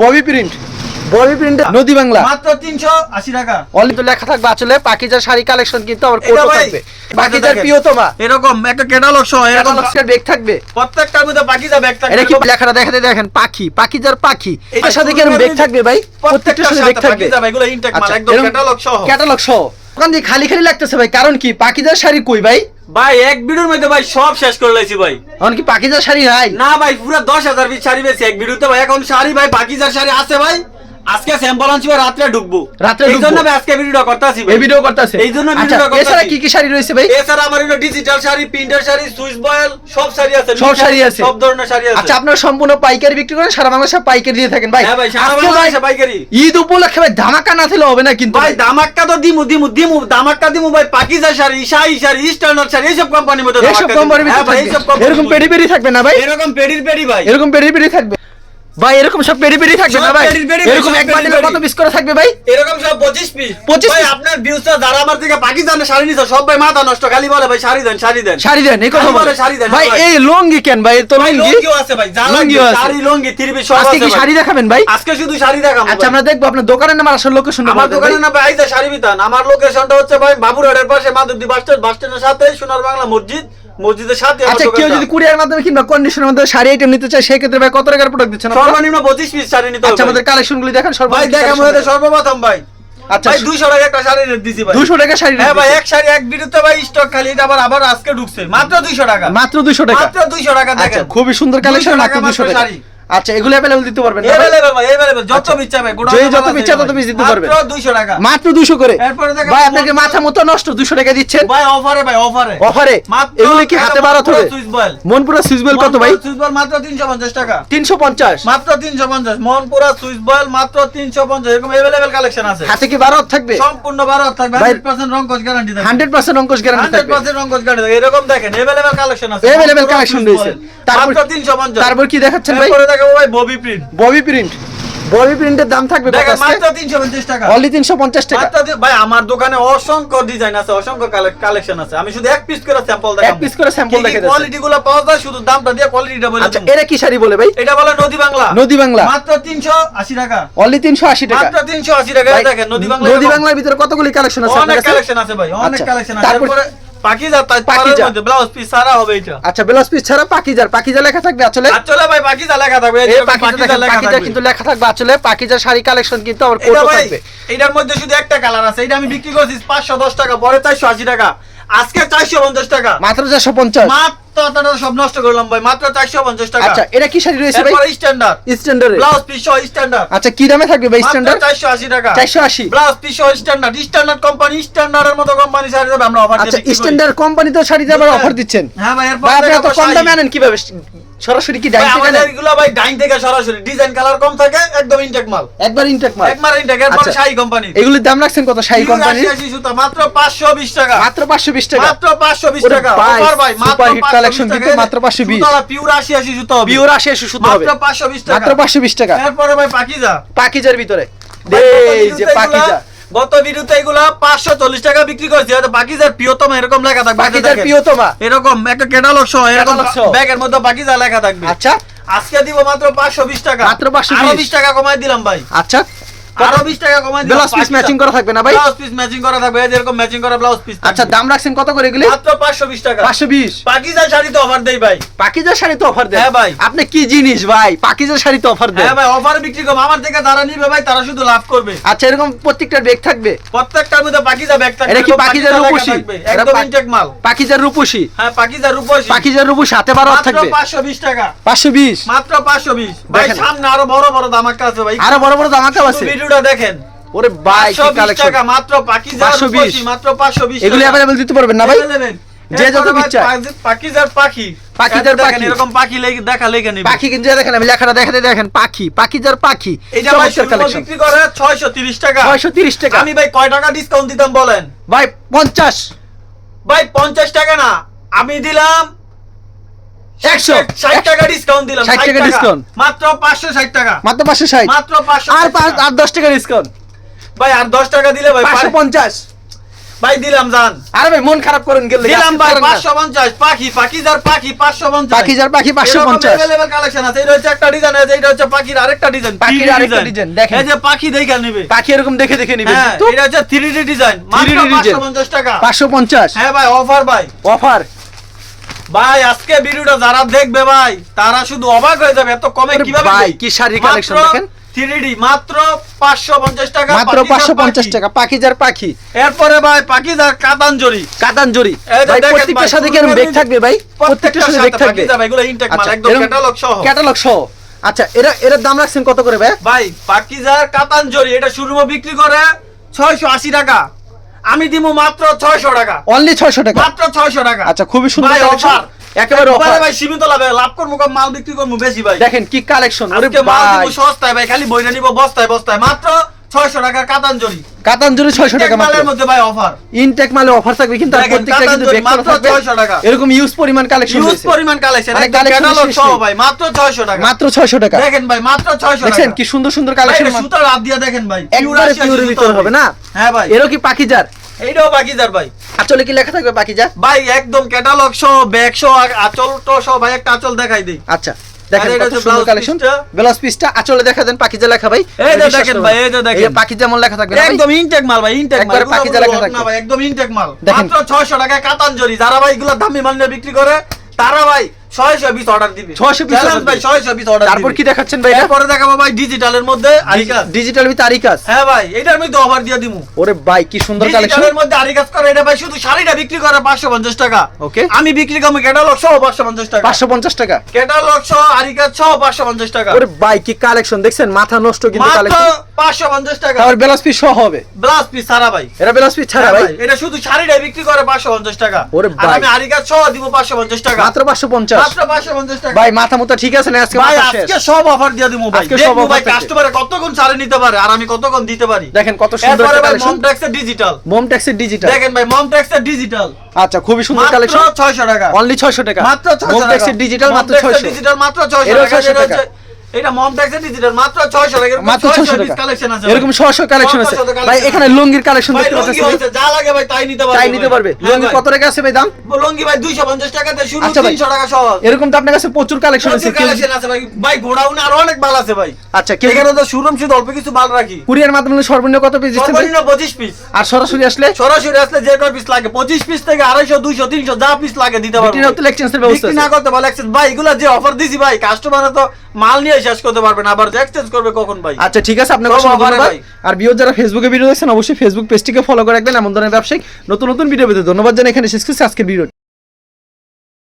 Bobby print Bobby print নদী বাংলা। মাত্র তিনশো আশি টাকা। অলি তো লেখা থাকবে আসলে পাকিজার শাড়ি কালেকশন কিন্তু এটা কোটো থাকবে। পাকিজার। প্রিয়তমা এরকম একটা ক্যাটালগ সহ এরকম ক্যাটালগসের বেগ থাকবে। প্রত্যেকটার মধ্যে বাকিজা ব্যাগ থাকবে। এটা কি লেখাটা দেখাতে দেখেন পাখি পাকিজার পাখি। এর সাথে কি এরকম বেগ থাকবে ভাই? প্রত্যেকটার সাথে বেগ থাকবে। ভাই, এগুলো ইনটেক মাল একদম ক্যাটালগ সহ। ক্যাটালগ সহ। ওখান দিয়ে খালি খালি লাগতেছে ভাই কারণ কি পাকিজার শাড়ি কই ভাই? ভাই এক ভিডিওর মধ্যে ভাই সব শেষ করে লাইছি ভাই। এখন কি পাকিজার শাড়ি ভাই না ভাই পুরো দশ হাজার পিস শাড়ি বেশি এক ভিডিওতে ভাই এখন শাড়ি ভাই পাকিজার শাড়ি আছে ভাই। আজকে স্যাম্পল আনছি রাত্রে ঢুকবো। রাত্রে ঢুকবো। ভাই আজকে ভিডিওটা করতেছি এই ভিডিও করতেছে? এই জন্য আচ্ছা করতেছি। এছাড়া কি কি শাড়ি রয়েছে ভাই? এছাড়া আমার হলো digital sari printer sari Swiss voile সব শাড়ি আছে। সব শাড়ি আছে। সব ধরনের শাড়ি আছে। আচ্ছা আপনারা সম্পূর্ণ পাইকারি বিক্রি করেন সারা বাংলাদেশে পাইকারি দিয়ে থাকেন ভাই। হ্যাঁ ভাই সারা বাংলাদেশে পাইকারি। ঈদ উপলক্ষে ভাই ধামাকা না দিলে হবে না কিন্তু ভাই দামাক্কা তো দিমু দিমু দিমু দামাক্কা দিমু ভাই। পাকিজা শাড়ি শাড়ি শাড়ি স্ট্যান্ডার্ড শাড়ি এইসব কোম্পানির মধ্যে এইসব কোম্পানির হ্যাঁ কোম্পানির এরকম মধ্যে। পেরি পেরি থাকবে। না ভাই এরকম পেডির পেডি ভাই? এরকম পেরি পেরি থাকবে। ভাই এরকম সব পেরি পেরি থাকবে না ভাই? এরকম এক বান্ডিলে কত পিস করে থাকবে ভাই? এরকম সব পঁচিশ পিস 25 ভাই? আপনার ভিউসটা যারা আমার থেকে পাকিস্তানে শাড়ি নিছে সব ভাই মাথা নষ্ট খালি বলে ভাই শাড়ি দেন শাড়ি দেন। শাড়ি দেন এই কথা বলে। শাড়ি দেন, ভাই এই লঙ্গি কেন ভাই? তো লঙ্গি? লঙ্গিও আছে ভাই লঙ্গিও আছে। শাড়ি লঙ্গি থ্রি পিস সব আজকে কি শাড়ি দেখাবেন ভাই? আজকে শুধু শাড়ি দেখাবো আচ্ছা আমরা দেখব আপনার দোকানের নাম আর আসল লোকেশন আমার দোকানের নাম ভাই আইজা শাড়ি বিতান আমার লোকেশনটা হচ্ছে ভাই বাবুরহাটের পাশে মাধবদী বাস স্ট্যান্ড বাস স্ট্যান্ডের সাথে সোনার বাংলা মসজিদ। মসজিদের সাথে আচ্ছা কেউ যদি কুরিয়ার মাধ্যমে কিংবা কন্ডিশনের মাধ্যমে শাড়ি আইটেম নিতে চায় সেই ক্ষেত্রে ভাই কত টাকার প্রোডাক্ট দিচ্ছেন? সর্বনিম্ন পঁচিশ পিস শাড়ি নিতে আচ্ছা আমাদের দেখেন ভাই দেখ আমাদের সর্বপ্রথম ভাই। আচ্ছা ভাই দুইশো টাকা একটা শাড়ি দিছি ভাই। 200 টাকা শাড়ি হ্যাঁ ভাই এক শাড়ি এক ভিডিওতে ভাই স্টক খালি। এটা আবার আবার আজকে ঢুকছে। মাত্র দুইশো টাকা। মাত্র 200 টাকা। মাত্র দুইশো টাকা আচ্ছা দেখেন। খুবই সুন্দর কালেকশন মাত্র টাকা। 200। আচ্ছা এগুলো अवेलेबल দিতে পারবেন না ভাই? Available ভাই, available, যত আচ্ছা। ইচ্ছা ভাই, গোডাউনে যে যত মাল আছে ইচ্ছা ভাই। তত পিস দিতে পারবেন। মাত্র 200 টাকা। মাত্র 200 করে এরপরে দেখেন ভাই আপনাকে মাথা মতো নষ্ট 200 টাকা দিচ্ছেন ভাই অফারে ভাই অফারে অফারে মাত্র এগুলো কি হাতে বাড়াত হবে সুইচ বয়েল মনপুরা সুইচবেল কত ভাই সুইচ বয়েল মাত্র 350 টাকা 350 মাত্র 350 মনপুরা সুইচ বয়েল মাত্র 350 এরকম अवेलेबल কালেকশন আছে হাতে কি বারো থাকবে সম্পূর্ণ ভারত থাকবে ভাই, 100% রঙ্কশ গ্যারান্টি থাকবে 100% অঙ্কুশ গ্যারান্টি থাকবে 100% রঙ্কশ গ্যারান্টি থাকবে এরকম দেখেন अवेलेबल কালেকশন আছে Available মনপুরা collection সুইচ রয়েছে। বয়েল, তারপর- মাত্র 350 তারপর কি দেখাচ্ছেন ভাই এরপরে দেখাবো ভাই Bobby print Bobby print Bobby প্রিন্টের দাম থাকবে মাত্র 350 টাকা। অনলি 350 টাকা। ভাই আমার দোকানে অসংখ্য ডিজাইন আছে অসংখ্য কালেকশন আছে। আমি শুধু এক পিস করে স্যাম্পল এক piece করে sample দেখে দিচ্ছেন। কোয়ালিটি গুলো পাওয়া যায় শুধু দামটা দিয়ে কোয়ালিটিটা বলে আচ্ছা। এরা কি শাড়ি বলে ভাই? এটা বলে নদী বাংলা। নদী বাংলা। মাত্র 380 টাকা। অনলি 380 টাকা। মাত্র 380 টাকা দেখেন নদী বাংলা নদী বাংলার ভিতরে কতগুলি কালেকশন আছে অনেক কালেকশন আছে ভাই অনেক আচ্ছা, কালেকশন আছে। তারপরে পাকিজা তাই পাকিজা। মধ্যে ব্লাউজ পিস সারা হবে এটা আচ্ছা ব্লাউজ পিস ছাড়া পাকিজার পাকিজা লেখা থাকবে আসলে আচলে ভাই পাকিজা লেখা থাকবে এই পাকিজা পাকিজা কিন্তু লেখা থাকবে আসলে পাকিজার শাড়ি কালেকশন কিন্তু আবার এটা কোটো থাকবে। এটার মধ্যে শুধু একটা কালার আছে এটা আমি বিক্রি করছি 510 টাকা পরে 480 টাকা। আজকে 450 টাকা। মাত্র 450 মাত্র টাকা সব নষ্ট করলাম ভাই মাত্র 450 টাকা। আচ্ছা এটা কি শাড়ি রয়েছে ভাই? এরপরে স্ট্যান্ডার্ড স্ট্যান্ডার্ড ব্লাউজ পিস সহ স্ট্যান্ডার্ড আচ্ছা কি দামে থাকবে ভাই মাত্র স্ট্যান্ডার্ড 480 টাকা। 480 ব্লাউজ পিস সহ স্ট্যান্ডার্ড স্ট্যান্ডার্ড কোম্পানি স্ট্যান্ডার্ডের মতো কোম্পানি শাড়ি দেবে আমরা অফার আচ্ছা স্ট্যান্ডার্ড কোম্পানি তো আবার অফার দিচ্ছেন। হ্যাঁ ভাই এরপর ভাই আপনি এত কম দামে আনেন কীভাবে? সরাসরি কি আমাদের আনেন এগুলো ভাই ডাইন থেকে সরাসরি। ডিজাইন কালার কম থাকে একদম ইনটেক মাল। একবার ইনটেক মাল। একবার ইনটেক এরপর আচ্ছা। কোম্পানি এগুলির দাম রাখছেন কত সুতা মাত্র 520 টাকা। মাত্র 520 টাকা। মাত্র 520 টাকা। ভাই, মাত্র super hit 520 collection টাকা। কিন্তু মাত্র 520 সুতাটা পিওর 80 80 সুতা হবে। পিওর 80 80 সুতো হবে। মাত্র 520 টাকা। মাত্র 520 টাকা। এরপরে ভাই পাকিজা। পাকিজার ভিতরে। এই যে পাকিজা। গত ভিডিওতে এগুলা 540 টাকা বিক্রি করেছি হয়তো বাকি যার প্রিয়তম এরকম লেখা থাকবে। বাকি যার প্রিয়তমা? এরকম একটা ক্যাটালগ সহ এরকম। ব্যাগের মধ্যে পাকিজা লেখা থাকবে। আচ্ছা। আজকে দিব মাত্র 520 টাকা। মাত্র 520 আরও 20 টাকা কমাই দিলাম ভাই। আচ্ছা। আরও 20 টাকা কমাই দিলাম। ব্লাউজ পিস ম্যাচিং করা থাকবে না ভাই? ব্লাউজ পিস ম্যাচিং করা থাকবে। এই যে ম্যাচিং করা ব্লাউজ পিস আচ্ছা দাম রাখছেন কত করে এগুলি? মাত্র 520 টাকা। 520 পাকিজা শাড়ি তো অফার দেই ভাই। পাকিজার শাড়ি তো অফার দেন। হ্যাঁ ভাই। আপনি কি জিনিস ভাই? পাকিজার শাড়ি তো অফার দেন। হ্যাঁ ভাই অফারে বিক্রি কম আমার থেকে যারা নিবে ভাই তারা শুধু লাভ করবে। আচ্ছা এরকম প্রত্যেকটা বেগ থাকবে? প্রত্যেকটার মধ্যে পাকিজা ব্যাগ থাকবে এটা কি পাকিজার রূপসী? একদম ইনটেক মাল। পাকিজার রূপসী? হ্যাঁ পাকিজা রূপসী। পাকিজার রূপসী হাতে বারো মাত্র থাকবে। 520 টাকা। 520 মাত্র 520 ভাই সামনে আরও বড় বড় দামাক্কা আছে ভাই। আরও বড় বড় দামাকা আছে। ভিডিওটা দেখেন ওরে ভাই কি 520 কালেকশন টাকা মাত্র পাকিজা 520 রূপসী মাত্র 520 এগুলি টাকা। अवेलेबल দিতে পারবেন না ভাই Available। যে যত এরপরে ভাই ইচ্ছা। পাকি- পাকিজার পাখি পাকিজার দেখেন, পাখি। এরকম পাখি লেগে দেখা লেগে নিবে পাখি কিন্তু দেখেন আমি লেখাটা দেখাতে দেখেন পাখি পাকিজার পাখি এটা ভাই চমৎকার শুরু কালেকশন বিক্রি করে 630 টাকা 630 টাকা আমি ভাই কয় টাকা ডিসকাউন্ট দিতাম বলেন ভাই 50 ভাই 50 টাকা না আমি দিলাম 100 60 টাকা ডিসকাউন্ট দিলাম টাকা discount। মাত্র 560 টাকা। মাত্র 560 মাত্র 500 আর পাঁচ আর 10 টাকা ডিসকাউন্ট ভাই আর 10 টাকা দিলে ভাই 550 ভাই দিলাম জান। আরে ভাই মন খারাপ করেন গেলে দিলাম ভাই পাঁচশো পঞ্চাশ। পাখি পাখিজার পাখি পাঁচশো পঞ্চাশ। পাখিজার পাখি 550 অ্যাভেলেবল কালেকশন আছে। এটা হচ্ছে একটা ডিজাইন আছে এটা হচ্ছে পাখির আরেকটা ডিজাইন পাখির আরেকটা design, দেখেন। এই যে পাখি দেখে নেবে। পাখি এরকম দেখে দেখে নিবেন হ্যাঁ এটা হচ্ছে 3D ডিজাইন মাত্র 3D 550 টাকা। পাঁচশো পঞ্চাশ। হ্যাঁ ভাই অফার ভাই। অফার ভাই আজকে ভিডিওটা যারা দেখবে ভাই তারা শুধু অবাক হয়ে যাবে এত কমে কীভাবে ভাই? কি মাত্র collection দেখেন। 3D মাত্র 550 টাকা মাত্র পাখিজার পাঁচশো পঞ্চাশ পাখি। টাকা পাখিজার পাখি। এরপরে ভাই পাখিজার কাতানজরি কাতানজরি ভাই দেখেন প্রত্যেকটার সাথে কি থাকবে ভাই? প্রত্যেকটার সাথে থাকবে। ভাই, এগুলো ইনটেক মাল আচ্ছা একদম ক্যাটালগ সহ। ক্যাটালগ সহ। আচ্ছা এরা এর দাম রাখছেন কত করে ভাই? ভাই পাকিজার কাতানজরি এটা শুরুমো বিক্রি করে 680 টাকা। আমি দিমু মাত্র 600 টাকা। অনলি ছয়শো টাকা? মাত্র 600 টাকা। আচ্ছা খুবই সুন্দর ভাই অফার একেবারে অফার ভাই সীমিত লাভে। লাভ করব কম মাল বিক্রি করব বেশি ভাই। দেখেন কি কালেকশন মাল ভাই। দিব সস্তায় ভাই খালি নিব বস্তায় বস্তায়। মাত্র 600 টাকা কাতানজরি। কাতানজুরি ছয়শো টাকা মাত্র। মধ্যে ভাই অফার ইনটেক মালে অফার থাকবে কিন্তু আর প্রত্যেকটা কিন্তু কাতানজুরি মাত্র থাকবে 600 টাকা। এরকম ইউজ পরিমাণ কালেকশন ইউজ পরিমাণ কালেকশন মানে সহ ভাই মাত্র 600 টাকা। মাত্র ছয়শো টাকা। দেখেন ভাই মাত্র 600 টাকা। দেখছেন কি সুন্দর সুন্দর কালেকশন সুতার হাত দিয়ে দেখেন ভাই। একবারে ভিতর হবে না? হ্যাঁ ভাই। এরও কি পাখিজার এইটাও বাকিজার ভাই। আসলে কি লেখা থাকবে পাখিজার ভাই একদম ক্যাটালগ সহ ব্যাগ সহ আর আঁচল তো সহ ভাই একটা আঁচল দেখাই দিই। আচ্ছা দেখেন আরে এটা কত হচ্ছে সুন্দর কালেকশন ব্লাউজ পিসটা আঁচলে দেখা দেন পাখিজা লেখা ভাই। এই যে দেখেন ভাই, এই যে দেখেন। এই যে লেখা থাকবে একদম ইনটেক মাল ভাই ইনটেক মাল। পাকিজা লেখা থাকবে। না ভাই একদম ইনটেক মাল। মাত্র 600 টাকায় যারা ভাই এগুলো দামি মাল নিয়ে বিক্রি করে তারা ভাই 620 অর্ডার দিবে। 620 Challenge ভাই দিবে। 620 অর্ডার তারপর কি দেখাচ্ছেন ভাই এরপরে দেখাবো ভাই ডিজিটালের মধ্যে আরিকাস ডিজিটাল উইথ আরিকাস হ্যাঁ ভাই এটার মধ্যে অফার দিয়ে দিমু। ওরে ভাই কি সুন্দর কালেকশন ডিজিটালের মধ্যে আরিকাস করে এটা ভাই শুধু শাড়িটা বিক্রি করে 550 টাকা। Okay. আমি বিক্রি করব ক্যাটালগ সহ 550 টাকা। পাঁচশো পঞ্চাশ টাকা? ক্যাটালগ সহ আরিকাস সহ 550 টাকা। ওরে ভাই কি কালেকশন দেখছেন মাথা নষ্ট কিন্তু কালেকশন 550 টাকা। তারপর ব্লাউজ পিস সহ হবে? ব্লাউজ পিস সারা ভাই। এটা ব্লাউজ পিস ছাড়া হ্যাঁ ভাই? এটা শুধু শাড়িটা বিক্রি করে 550 টাকা। ওরে আর ভাই। আমি আরিকাস সহ দিব 550 টাকা। মাত্র পাঁচশো পঞ্চাশ। মাত্র 550 টাকা। ভাই মাথা মতো ঠিক আছে না? আজকে ভাই আজকে সব অফার দিয়ে দিমু ভাই। আজকে সব ভাই। কাস্টমারে নিতে পারে আর আমি কতক্ষণ দিতে পারি। দেখেন কত সুন্দর কালেকশন মমটেক্সের ডিজিটাল মম ট্যাক্সের ডিজিটাল দেখেন ভাই এর ডিজিটাল আচ্ছা খুবই সুন্দর মাত্র 600 টাকা। অনলি ছয়শো টাকা। মাত্র 600 মোম টাকা। ট্যাক্সের ডিজিটাল মাত্র মমটেক্সের ছয়শো। ডিজিটাল মাত্র 600 টাকা 600 এটা টাকা। হচ্ছে- এটা মমটেক্সের ডিজিটাল মাত্র 600 টাকা মাত্র ছয়শো টাকা। কালেকশন আছে এরকম ছশো কালেকশন আছে। ভাই এখানে লুঙ্গির কালেকশন দেখতে পাচ্ছেন? যা লাগে ভাই তাই নিতে পারবে তাই নিতে পারবে। হ্যাঁ লুঙ্গি কত টাকা আছে ভাই দাম? লুঙ্গি ভাই 250 টাকাতে শুরু আচ্ছা 300 টাকা সহ এরকম তো আপনার কাছে প্রচুর কালেকশন আছে কালেকশন আছে ভাই। ভাই গোডাউনে আরও অনেক মাল আছে ভাই। আচ্ছা এখানে তো শোরুম শুধু অল্প কিছু মাল রাখি। কুরিয়ার মাধ্যমে সর্বনিম্ন কত পিস দিচ্ছেন? সর্বনিম্ন 25 পিস আর সরাসরি আসলে? সরাসরি আসলে যে কয় পিস লাগে। 25 পিস থেকে 250 200 300 যা পিস লাগে দিতে পারব বিক্রি না এক্সচেঞ্জের ব্যবস্থা না করতে ভাই এগুলা যে অফার দিছি ভাই কাস্টমার তো মাল নিয়ে শেষ করতে পারবেন আবার এক্সচেঞ্জ করবে কখন ভাই? আচ্ছা ঠিক আছে আপনাকে অসংখ্য ধন্যবাদ ভাই। আর বিও যারা ফেসবুকে ভিডিও দেখছেন অবশ্যই ফেসবুক পেজটিকে ফলো করে রাখবেন এমন ধরনের ব্যবসায়িক নতুন নতুন ভিডিও পেতে। ধন্যবাদ জানাই এখানে শেষ করছি আজকের ভিডিও